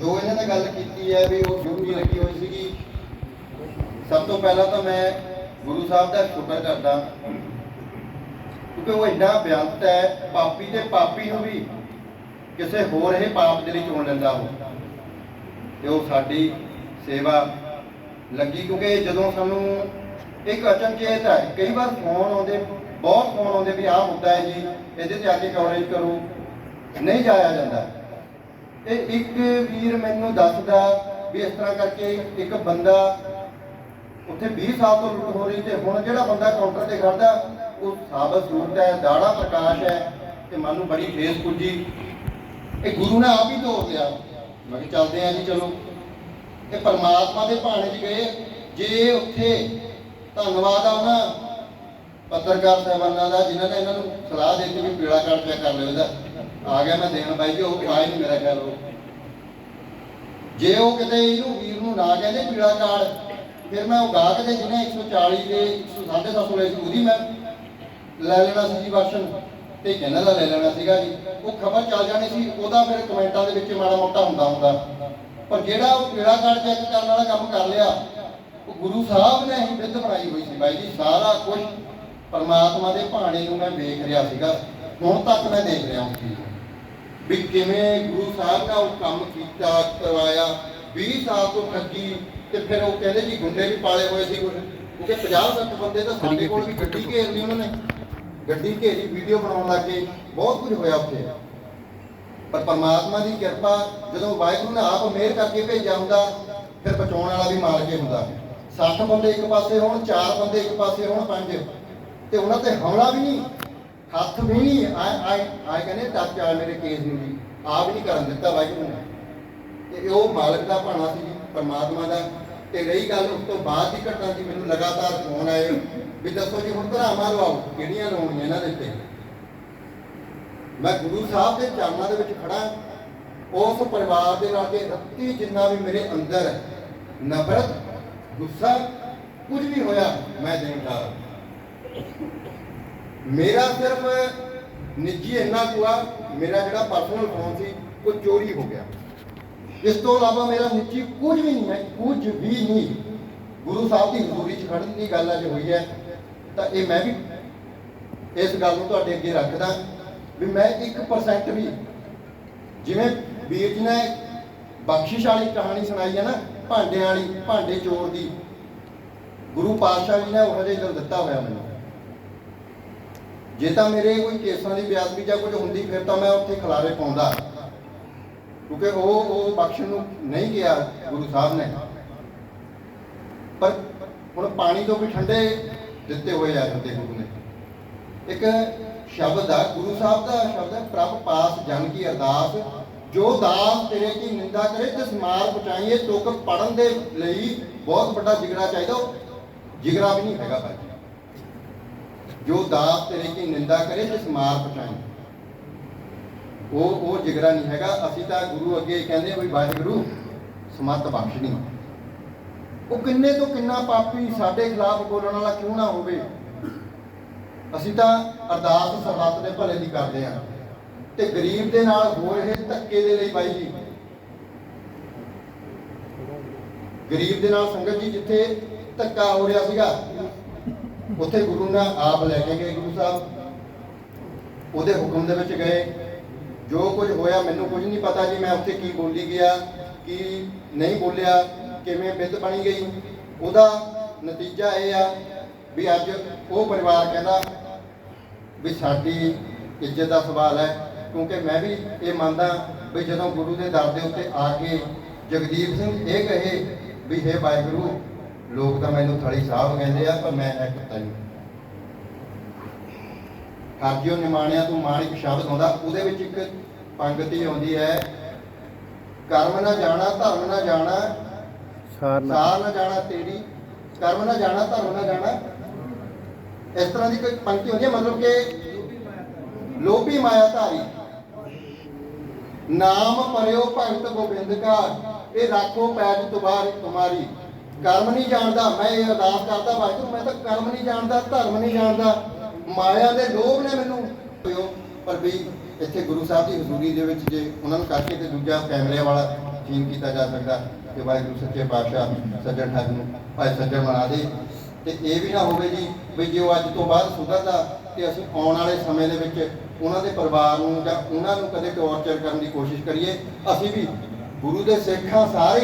ਜੋ ਇਹਨਾਂ ਨੇ ਗੱਲ ਕੀਤੀ ਹੈ ਵੀ ਉਹ ਡਿਊਟੀ ਲੱਗੀ ਹੋਈ ਸੀਗੀ, ਸਭ ਤੋਂ ਪਹਿਲਾਂ ਤਾਂ ਮੈਂ ਗੁਰੂ ਸਾਹਿਬ ਦਾ ਸ਼ੁਕਰ ਕਰਦਾ, ਕਿਉਂਕਿ ਉਹ ਇੰਨਾ ਬਿਆੰਤ ਹੈ, ਪਾਪੀ ਤੇ ਪਾਪੀ ਨੂੰ ਵੀ ਕਿਸੇ ਹੋਰ ਇਹ ਪਾਪ ਦੇ ਲਈ ਚੁਣ ਲੈਂਦਾ ਉਹ। ਤੇ ਉਹ ਸਾਡੀ ਸੇਵਾ ਲੱਗੀ, ਕਿਉਂਕਿ ਜਦੋਂ ਸਾਨੂੰ ਇੱਕ ਅਚਨਚੇਤ ਹੈ, ਕਈ ਵਾਰ ਫੋਨ ਆਉਂਦੇ, ਬਹੁਤ ਫੋਨ ਆਉਂਦੇ ਵੀ ਆਹ ਮੁੱਦਾ ਹੈ ਜੀ, ਇਹਦੇ ਤੇ ਆ ਕੇ ਕਵਰੇਜ ਕਰੋ, ਨਹੀਂ ਜਾਇਆ ਜਾਂਦਾ। ਇਹ ਇੱਕ ਵੀਰ ਮੈਨੂੰ ਦੱਸਦਾ ਵੀ ਇਸ ਤਰ੍ਹਾਂ ਕਰਕੇ ਇੱਕ ਬੰਦਾ ਉੱਥੇ 20 ਸਾਲ ਤੋਂ ਲੁੱਟ ਹੋ ਰਹੀ ਤੇ ਹੁਣ ਜਿਹੜਾ ਬੰਦਾ ਕਾਊਂਟਰ ਤੇ ਖੜਦਾ, ਉਹ ਸਾਬਤ ਸੂਰਤ ਹੈ, ਦਾੜਾ ਪ੍ਰਕਾਸ਼ ਹੈ ਤੇ ਮਨ ਨੂੰ ਬੜੀ ਠੇਸ ਪੁੱਜੀ। ਇਹ ਗੁਰੂ ਨੇ ਆਪ ਹੀ ਤੋਰ ਲਿਆ। ਮੈਂ ਕਿਹਾ ਚੱਲਦੇ ਆ ਜੀ, ਚਲੋ। ਇਹ ਪਰਮਾਤਮਾ ਦੇ ਭਾਣੇ 'ਚ ਗਏ। ਜੇ ਉੱਥੇ ਧੰਨਵਾਦ ਆ ਉਹਨਾਂ, ਪੱਤਰਕਾਰ ਸਾਹਿਬਾਨਾਂ ਦਾ, ਜਿਨ੍ਹਾਂ ਨੇ ਇਹਨਾਂ ਨੂੰ ਸਲਾਹ ਦੇ ਦਿੱਤੀ ਵੀ ਪੀੜਾ ਕਾਰਡ ਪਿਆ ਕਰ ਲਿਓ ਇਹਦਾ। ਆ ਗਿਆ ਮੈਂ ਦੇਣ ਬਾਈ ਜੀ, ਉਹ ਆਏ ਨਹੀਂ ਮੇਰਾ ਖਿਆਲ ਉਹ। ਜੇ ਉਹ ਕਿਤੇ ਇਹਨੂੰ ਵੀਰ ਨੂੰ ਨਾ ਕਹਿੰਦੇ ਪੀੜਾ ਕਾਰਡ, ਫਿਰ ਮੈਂ ਉਹ ਗਾਹਕ ਦੇ ਜਿਹਨੇ 140 ਦੇ 150 ਲਏ ਸੀ, ਉਹਦੀ ਮੈਂ ਲੈ ਲੈਣਾ ਸੀ ਜੀ ਵਰਸ਼ਨ ਤੇ ਕਹਿੰਦਾ ਦਾ ਲੈ ਲੈਣਾ ਸੀਗਾ ਜੀ। ਉਹ ਖਬਰ ਚੱਲ ਜਾਣੀ ਸੀ, ਉਹਦਾ ਫਿਰ ਕਮੈਂਟਾਂ ਦੇ ਵਿੱਚ ਮਾੜਾ ਮੋਟਾ ਹੁੰਦਾ ਹੁੰਦਾ। ਪਰ ਜਿਹੜਾ ਉਹ ਪੀੜਾ ਕਾਰਡ ਚੈੱਕ ਕਰਨ ਵਾਲਾ ਕੰਮ ਕਰ ਲਿਆ, ਉਹ ਗੁਰੂ ਸਾਹਿਬ ਨੇ ਹੀ ਵਿਧ ਬਣਾਈ ਹੋਈ ਸੀ ਬਾਈ ਜੀ, ਸਾਰਾ ਕੁਝ ਪਰਮਾਤਮਾ ਦੇ ਭਾਣੇ ਨੂੰ ਮੈਂ ਵੇਖ ਰਿਹਾ ਸੀਗਾ। ਹੁਣ ਤੱਕ ਮੈਂ ਦੇਖ ਰਿਹਾ ਹਾਂ ਵੀ ਕਿਵੇਂ ਗੁਰੂ ਸਾਹਿਬ ਦਾ ਉਹ ਕੰਮ ਕੀਤਾ, ਕਰਵਾਇਆ 20 ਸਾਲ ਤੋਂ ਠੱਗੀ, ਤੇ ਫਿਰ ਉਹ ਕਹਿੰਦੇ ਜੀ ਗੁੰਡੇ ਵੀ ਪਾਲੇ ਹੋਏ ਸੀ ਕੁਝ ਕਿਉਂਕਿ 50 60 ਬੰਦੇ ਤਾਂ ਸਾਡੇ ਕੋਲ ਵੀ ਗੱਡੀ ਘੇਰ ਉਹਨਾਂ ਨੇ। ਗੱਡੀ ਘੇਰੀ ਵੀਡੀਓ ਬਣਾਉਣ ਲੱਗੇ, ਬਹੁਤ ਕੁਝ ਹੋਇਆ ਉੱਥੇ। ਪਰ ਪਰਮਾਤਮਾ ਦੀ ਕਿਰਪਾ, ਜਦੋਂ ਵਾਹਿਗੁਰੂ ਨੇ ਆਪ ਮਿਹਰ ਕਰਕੇ ਭੇਜਿਆ ਹੁੰਦਾ, ਫਿਰ ਬਚਾਉਣ ਵਾਲਾ ਵੀ ਮਾਰ ਕੇ ਹੁੰਦਾ। 60 ਬੰਦੇ ਇੱਕ ਪਾਸੇ ਹੋਣ, ਚਾਰ ਬੰਦੇ ਇੱਕ ਪਾਸੇ ਹੋਣ, ਪੰਜ। ਤੇ ਉਹਨਾਂ ਤੇ ਹਮਲਾ ਵੀ ਨਹੀਂ। ਹੱਥ ਵੀ ਨਹੀਂ, ਆਏ ਆਏ ਆਏ ਕਹਿੰਦੇ ਟੱਚ ਆ ਮੇਰੇ ਕੇਸ ਨੂੰ ਜੀ। ਆਪ ਨਹੀਂ ਕਰਨ ਦਿੱਤਾ ਵਾਹਿਗੁਰੂ ਨੇ। ਤੇ ਉਹ ਮਾਲਕ ਦਾ ਭਾਣਾ ਸੀ ਜੀ, ਪਰਮਾਤਮਾ ਦਾ। ਤੇ ਰਹੀ ਗੱਲ ਉਸ ਤੋਂ ਬਾਅਦ ਦੀ ਘਟਨਾ ਦੀ, ਮੈਨੂੰ ਲਗਾਤਾਰ ਫੋਨ ਆਏ ਵੀ ਦੱਸੋ ਜੀ ਹੁਣ ਧਰਾਵਾਂ ਲਵਾਓ, ਕਿਹੜੀਆਂ ਲਾਉਣੀਆਂ ਇਹਨਾਂ ਦੇ ਉੱਤੇ? ਮੈਂ ਗੁਰੂ ਸਾਹਿਬ ਦੇ ਚਰਨਾਂ ਦੇ ਵਿੱਚ ਖੜਾ ਉਸ ਪਰਿਵਾਰ ਦੇ ਨਾਲ ਕੇ ਰੱਤੀ ਜਿੰਨਾ ਵੀ ਮੇਰੇ ਅੰਦਰ ਨਫ਼ਰਤ, ਗੁੱਸਾ, ਕੁਝ ਵੀ ਹੋਇਆ, ਮੈਂ ਦੇਣਦਾਰ ਮੇਰਾ ਸਿਰਫ ਨਿੱਜੀ ਇੰਨਾ ਕੁਆ ਮੇਰਾ ਜਿਹੜਾ ਪਰਸਨਲ ਫੋਨ ਸੀ, ਉਹ ਚੋਰੀ ਹੋ ਗਿਆ। ਇਸ ਤੋਂ ਇਲਾਵਾ ਮੇਰਾ ਨਿੱਜੀ ਕੁਝ ਵੀ ਨਹੀਂ ਹੈ, ਕੁਝ ਵੀ ਨਹੀਂ। ਗੁਰੂ ਸਾਹਿਬ ਦੀ ਹਜ਼ੂਰੀ 'ਚ ਖੜਨ ਦੀ ਗੱਲ ਅੱਜ ਹੋਈ ਹੈ। ਤਾਂ ਇਹ ਮੈਂ ਵੀ ਇਸ ਗੱਲ ਨੂੰ ਤੁਹਾਡੇ ਅੱਗੇ ਰੱਖਦਾ ਵੀ ਮੈਂ 1% ਵੀ ਜਿਵੇਂ ਵੀਰ ਜੀ ਨੇ ਬਖਸ਼ਿਸ਼ ਵਾਲੀ ਕਹਾਣੀ ਸੁਣਾਈ ਹੈ ਨਾ, ਭਾਂਡਿਆਂ ਵਾਲੀ, ਭਾਂਡੇ ਚੋਰ ਦੀ, ਗੁਰੂ ਪਾਤਸ਼ਾਹ ਜੀ ਨੇ ਉਹ ਜਿਹੇ ਦਿਲ ਦਿੱਤਾ ਹੋਇਆ ਮੈਨੂੰ। ਜੇ ਤਾਂ ਮੇਰੇ ਕੋਈ ਕੇਸਾਂ ਦੀ ਬਿਆਦਬੀ ਜਾਂ ਕੁਝ ਹੁੰਦੀ, ਫਿਰ ਤਾਂ ਮੈਂ ਉੱਥੇ ਖਲਾਰੇ ਪਾਉਂਦਾ। ਕਿਉਂਕਿ ਉਹ ਉਹ ਬਖਸ਼ਣ ਨੂੰ ਨਹੀਂ ਗਿਆ ਗੁਰੂ ਸਾਹਿਬ ਨੇ। ਪਰ ਹੁਣ ਪਾਣੀ ਤੋਂ ਵੀ ਠੰਡੇ ਦਿੱਤੇ ਹੋਏ ਆ ਹੁੰਦੇ ਗੁਰੂ ਨੇ। ਇੱਕ ਸ਼ਬਦ ਆ, ਗੁਰੂ ਸਾਹਿਬ ਦਾ ਸ਼ਬਦ ਹੈ, ਪ੍ਰਭ ਪਾਸ ਜਨ ਕੀ ਅਰਦਾਸ। ਜੋ ਦਾਸ ਤੇਰੇ ਕੀ ਨਿੰਦਾ ਕਰੇ, ਤਿਸ ਮਾਰ ਪਹੁੰਚਾਈਏ, ਤੁਕ ਪੜਨ ਦੇ ਲਈ ਬਹੁਤ ਵੱਡਾ ਜਿਗਰਾ ਚਾਹੀਦਾ। ਉਹ ਜਿਗਰਾ ਵੀ ਨਹੀਂ ਹੈਗਾ ਭਾਈ। ਜੋ ਦਾਸ ਤੇਰੇ ਕੀ ਨਿੰਦਾ ਕਰੇ ਤਿਸ ਮਾਰ ਪਹੁੰਚਾਈਏ ਉਹ ਉਹ ਜਿਗਰਾ ਨਹੀਂ ਹੈਗਾ। ਅਸੀਂ ਤਾਂ ਗੁਰੂ ਅੱਗੇ ਕਹਿੰਦੇ ਵੀ ਵਾਹਿਗੁਰੂ, ਸਮਤ ਬਖਸ਼ਣੀ। ਉਹ ਕਿੰਨੇ ਤੋਂ ਕਿੰਨਾ ਪਾਪੀ ਸਾਡੇ ਖਿਲਾਫ ਬੋਲਣ ਵਾਲਾ ਕਿਉਂ ਨਾ ਹੋਵੇ? ਅਸੀਂ ਤਾਂ ਅਰਦਾਸ ਸਰਬੱਤ ਦੇ ਭਲੇ ਦੀ ਕਰਦੇ ਹਾਂ। ਤੇ ਗਰੀਬ ਦੇ ਨਾਲ ਹੋ ਰਹੇ ਧੱਕੇ ਦੇ ਲਈ ਬਾਈ ਜੀ। ਗਰੀਬ ਦੇ ਨਾਲ ਸੰਗਤ ਜੀ ਜਿੱਥੇ ਧੱਕਾ ਹੋ ਰਿਹਾ ਸੀਗਾ ਉੱਥੇ ਗੁਰੂ ਨਾਲ ਆਪ ਲੈ ਕੇ ਗਏ ਗੁਰੂ ਸਾਹਿਬ। ਉਹਦੇ ਹੁਕਮ ਦੇ ਵਿੱਚ ਗਏ। ਜੋ ਕੁਝ ਹੋਇਆ ਮੈਨੂੰ ਕੁਝ ਨਹੀਂ ਪਤਾ ਜੀ, ਮੈਂ ਉੱਥੇ ਕੀ ਬੋਲੀ ਗਿਆ, ਕੀ ਨਹੀਂ ਬੋਲਿਆ, ਕਿਵੇਂ ਬਿੱਦ ਬਣੀ ਗਈ। ਉਹਦਾ ਨਤੀਜਾ ਇਹ ਆ ਵੀ ਅੱਜ ਉਹ ਪਰਿਵਾਰ ਕਹਿੰਦਾ ਵੀ ਸਾਡੀ ਇੱਜ਼ਤ ਦਾ ਸਵਾਲ ਹੈ, ਕਿਉਂਕਿ ਮੈਂ ਵੀ ਇਹ ਮੰਨਦਾ ਵੀ ਜਦੋਂ ਗੁਰੂ ਦੇ ਦਰ ਦੇ ਉੱਤੇ ਆ ਕੇ ਜਗਦੀਪ ਸਿੰਘ ਇਹ ਕਹੇ ਵੀ ਹੈ ਵਾਹਿਗੁਰੂ ਲੋਕ ਤਾਂ ਮੈਨੂੰ ਥੜੀ ਸਾਹਿਬ ਕਹਿੰਦੇ ਆ ਪਰ ਮੈਂ ਇਹ ਕੀਤਾ ਨਹੀਂ। ਹਰਜਿਓ ਨਿਮਾਣਿਆ ਤੂੰ ਮਾਣਿਕ ਸ਼ਬਦ ਆਉਂਦਾ ਉਹਦੇ ਵਿੱਚ ਇੱਕ ਪੰਗਤੀ ਆਉਂਦੀ ਹੈ ਕਰਮ ਨਾ ਜਾਣਾ ਧਰਮ ਨਾ ਜਾਣਾ ਸਾਰ ਨਾ ਸਾਰ ਨਾ ਜਾਣਾ ਤੇਰੀ ਕਰਮ ਨਾ ਜਾਣਾ ਧਰਮ ਨਾ ਜਾਣਾ। ਇਸ ਤਰ੍ਹਾਂ ਦੀ ਕੋਈ ਪੰਕਤੀ ਹੁੰਦੀ ਹੈ ਮਤਲਬ ਕਿ ਲੋਭੀ ਮਾਇਆ ਧਾਰੀ। ਨਾਮ ਪਰਿਓ ਭਗਤ ਗੋਬਿੰਦ ਕਾ ਇਹ ਰੱਖੋ ਪੈਜ ਤੁਮਾਰੀ ਤੁਮਾਰੀ। ਕਰਮ ਨਹੀਂ ਜਾਣਦਾ। ਮੈਂ ਇਹ ਅਰਦਾਸ ਕਰਦਾ, ਵਾਹਿਗੁਰੂ, ਮੈਂ ਤਾਂ ਕਰਮ ਨਹੀਂ ਜਾਣਦਾ, ਧਰਮ ਨਹੀਂ ਜਾਣਦਾ। ਮਾਇਆ ਦੇ ਲੋਭ ਨੇ ਮੈਨੂੰ ਪਿਓ ਪਰ ਵੀ ਇੱਥੇ ਗੁਰੂ ਸਾਹਿਬ ਦੀ ਹਜ਼ੂਰੀ ਦੇ ਵਿੱਚ ਜੇ ਉਹਨਾਂ ਨੂੰ ਕਰਕੇ ਤੇ ਦੂਜਾ ਕੈਮਰੇ ਵਾਲਾ ਯਕੀਨ ਕੀਤਾ ਜਾ ਸਕਦਾ, ਕਿ ਵਾਹਿਗੁਰੂ ਸੱਚੇ ਪਾਤਸ਼ਾਹ ਸੱਜਣ ਠੱਗ ਨੂੰ, ਭਾਈ ਸੱਜਣ ਬਣਾ ਦੇ। ਤੇ ਇਹ ਵੀ ਨਾ ਹੋਵੇ ਜੀ ਵੀ ਜੇ ਉਹ ਅੱਜ ਤੋਂ ਬਾਅਦ ਸੁਧਰਦਾ ਤੇ ਅਸੀਂ ਆਉਣ ਵਾਲੇ ਸਮੇਂ ਦੇ ਵਿੱਚ ਉਹਨਾਂ ਦੇ ਪਰਿਵਾਰ ਨੂੰ ਜਾਂ ਉਹਨਾਂ ਨੂੰ ਕਦੇ ਟੌਰਚਰ ਕਰਨ ਦੀ ਕੋਸ਼ਿਸ਼ ਕਰੀਏ, ਅਸੀਂ ਵੀ ਗੁਰੂ ਦੇ ਸਿੱਖਾਂ ਸਾਰੇ